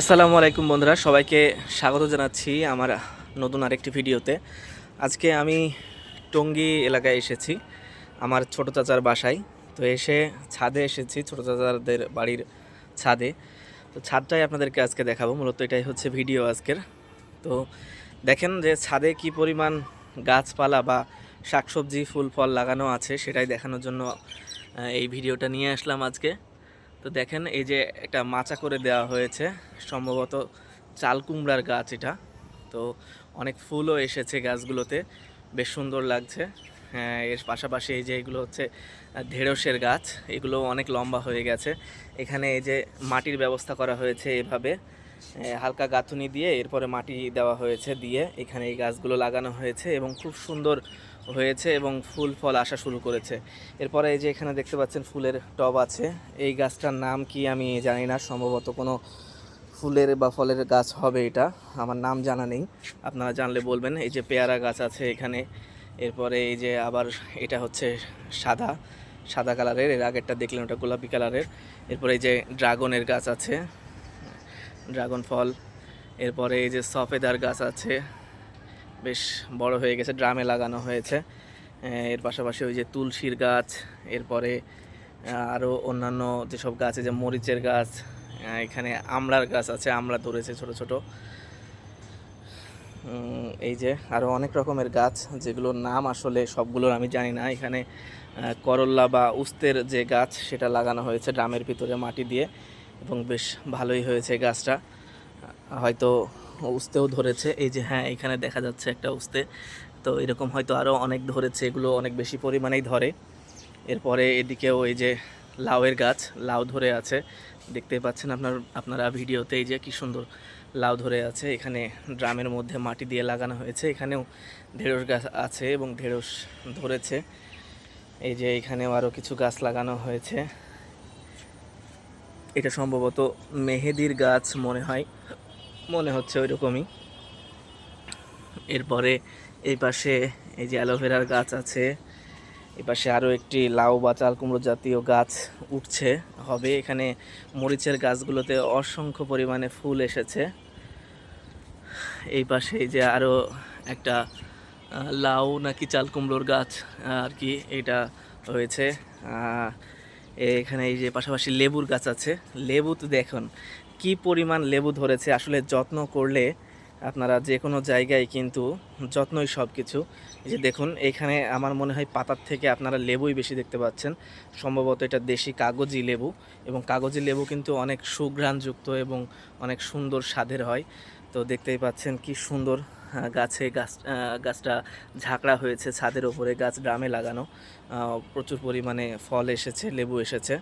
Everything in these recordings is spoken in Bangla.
আসসালামু আলাইকুম বন্ধুরা, সবাইকে স্বাগত জানাচ্ছি আমার নতুন আরেকটি ভিডিওতে। আজকে আমি টঙ্গী এলাকায় এসেছি, আমার ছোট চাচার বাসায়। তো এসে ছাদে এসেছি, ছোট চাচাদের বাড়ির ছাদে। তো ছাদটাই আপনাদেরকে আজকে দেখাবো, মূলত এটাই হচ্ছে ভিডিও আজকের। তো দেখেন যে ছাদে কি পরিমাণ গাছপালা বা শাকসবজি, ফুল ফল লাগানো আছে, সেটাই দেখানোর জন্য এই ভিডিওটা নিয়ে আসলাম আজকে। তো দেখেন, এই যে একটা মাচা করে দেওয়া হয়েছে, সম্ভবত চাল কুমড়ার গাছ এটা। তো অনেক ফুলও এসেছে গাছগুলোতে, বেশ সুন্দর লাগছে। হ্যাঁ এর পাশাপাশি এই যে এগুলো হচ্ছে ঢেঁড়সের গাছ এগুলো অনেক লম্বা হয়ে গেছে। এখানে এই যে মাটির ব্যবস্থা করা হয়েছে এভাবে হালকা গাঁথুনি দিয়ে এরপরে মাটি দেওয়া হয়েছে দিয়ে এখানে এই গাছগুলো লাগানো হয়েছে এবং খুব সুন্দর হয়েছে এবং ফুল ফল আসা শুরু করেছে। এরপরে এই যে এখানে দেখতে পাচ্ছেন ফুলের টব আছে। এই গাছটার নাম কি আমি জানি না, সম্ভবত কোনো ফুলের বা ফলের গাছ হবে এটা, আমার নাম জানা নেই। আপনারা জানলে বলবেন, এই যে পেয়ারা গাছ আছে এখানে। এরপরে এই যে আবার এটা হচ্ছে সাদা সাদা কালারের, এর আগেরটা দেখলেন ওটা গোলাপি কালারের। এরপরে এই যে ড্রাগনের গাছ আছে, ড্রাগন ফল। এরপরে এই যে সফেদার গাছ আছে বেশ বড় হয়ে গেছে, ড্রামে লাগানো হয়েছে। এর পাশাপাশি ওই যে তুলসীর গাছ, এরপরে আরও অন্যান্য যেসব গাছ যে মরিচের গাছ এখানে আমড়ার গাছ আছে, আমড়া ধরেছে ছোট ছোট। এই যে আরও অনেক রকমের গাছ, যেগুলোর নাম আসলে সবগুলোর আমি জানি না। এখানে করল্লা বা উস্তের যে গাছ, সেটা লাগানো হয়েছে ড্রামের ভিতরে মাটি দিয়ে, এবং বেশ ভালোই হয়েছে গাছটা। হয়তো উস্তেও ধরেছে। এই যে হ্যাঁ এখানে দেখা যাচ্ছে একটা উস্তে। তো এরকম হয়তো আরও অনেক ধরেছে, এগুলো অনেক বেশি পরিমাণেই ধরে। এরপরে এদিকেও এই যে, লাউয়ের গাছ, লাউ ধরে আছে। দেখতে পাচ্ছেন আপনার, আপনারা ভিডিওতে এই যে, কি সুন্দর লাউ ধরে আছে। এখানে ড্রামের মধ্যে মাটি দিয়ে লাগানো হয়েছে। এখানেও ঢেঁড়স গাছ আছে এবং ঢেঁড়স ধরেছে। এই যে, এখানেও আরও কিছু গাছ লাগানো হয়েছে। এটা সম্ভবত মেহেদির গাছ মনে হয়। মনে হচ্ছে ওই রকমই এরপরে এই পাশে এই যে অ্যালোভেরার গাছ আছে, এই পাশে আরও একটি লাউ বা চাল কুমড়ো জাতীয় গাছ উঠছে। হবে এখানে মরিচের গাছগুলোতে অসংখ্য পরিমাণে ফুল এসেছে। এই পাশে এই যে আরও একটা লাউ নাকি চাল কুমড়োর গাছ আর কি এটা হয়েছে এখানে এই যে পাশাপাশি লেবুর গাছ আছে। লেবু তো দেখুন কি পরিমাণ লেবু ধরেছে, আসলে যত্ন করলে আপনারা যে কোনো জায়গায় কিন্তু যত্নই সব কিছু যে দেখুন, এখানে আমার মনে হয় পাতার থেকে আপনারা লেবুই বেশি দেখতে পাচ্ছেন। সম্ভবত এটা দেশি কাগজি লেবু এবং কাগজি লেবু কিন্তু অনেক সুঘ্রাণযুক্ত এবং অনেক সুন্দর স্বাদের হয়। তো দেখতেই পাচ্ছেন কি সুন্দর গাছে গাছ গাছটা ঝাঁকড়া হয়েছে ছাদের ওপরে, গাছ ড্রামে লাগানো। প্রচুর পরিমাণে ফল এসেছে, লেবু এসেছে,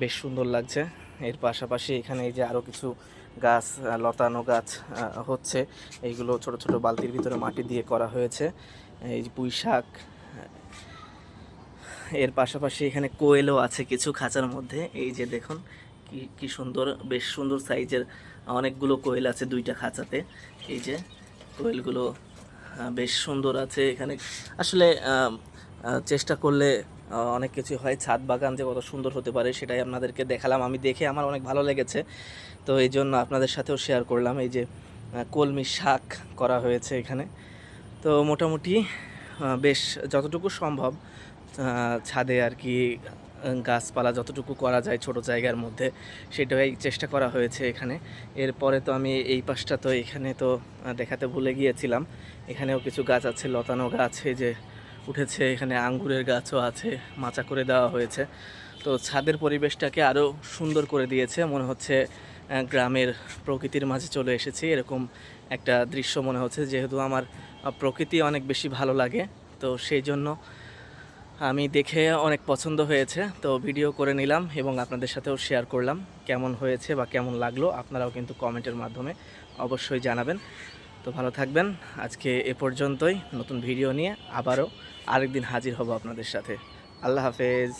বেশ সুন্দর লাগছে। এর পাশাপাশি এখানে এই যে আরও কিছু গাছ লতানো গাছ হচ্ছে। এইগুলো ছোট ছোট বালতির ভিতরে মাটি দিয়ে করা হয়েছে। এই পুঁই শাক এর পাশাপাশি এখানে কোয়েলও আছে কিছু খাঁচার মধ্যে। এই যে দেখুন, কি কি সুন্দর, বেশ সুন্দর সাইজের অনেকগুলো কোয়েল আছে দুইটা খাঁচাতে। এই যে কোয়েলগুলো বেশ সুন্দর আছে এখানে। আসলে চেষ্টা করলে অনেক কিছু হয়। ছাদ বাগান যে কত সুন্দর হতে পারে সেটাই আপনাদেরকে দেখালাম। আমি দেখে আমার অনেক ভালো লেগেছে। তো এই জন্য আপনাদের সাথেও শেয়ার করলাম। এই যে কলমি শাক করা হয়েছে এখানে। তো মোটামুটি বেশ যতটুকু সম্ভব ছাদে আর কি গাছপালা যতটুকু করা যায় ছোট জায়গার মধ্যে, সেটাই চেষ্টা করা হয়েছে এখানে। এরপরে তো আমি এই পাশটা তো এখানে তো দেখাতে ভুলে গিয়েছিলাম। এখানেও কিছু গাছ আছে, লতানো গাছ যে উঠেছে, এখানে আঙ্গুরের গাছও আছে, মাচা করে দেওয়া হয়েছে। তো ছাদের পরিবেশটাকে আরও সুন্দর করে দিয়েছে, মনে হচ্ছে গ্রামের প্রকৃতির মাঝে চলে এসেছি। এরকম একটা দৃশ্য মনে হচ্ছে, যেহেতু আমার প্রকৃতি অনেক বেশি ভালো লাগে, তো সেই জন্য আমি দেখে অনেক পছন্দ হয়েছে, তো ভিডিও করে নিলাম এবং আপনাদের সাথেও শেয়ার করলাম কেমন হয়েছে বা কেমন লাগল, আপনারাও কিন্তু কমেন্টের মাধ্যমে অবশ্যই জানাবেন। তো ভালো থাকবেন, আজকে এ পর্যন্তই, নতুন ভিডিও নিয়ে আবারও আরেকদিন হাজির হব আপনাদের সাথে। আল্লাহ হাফেজ।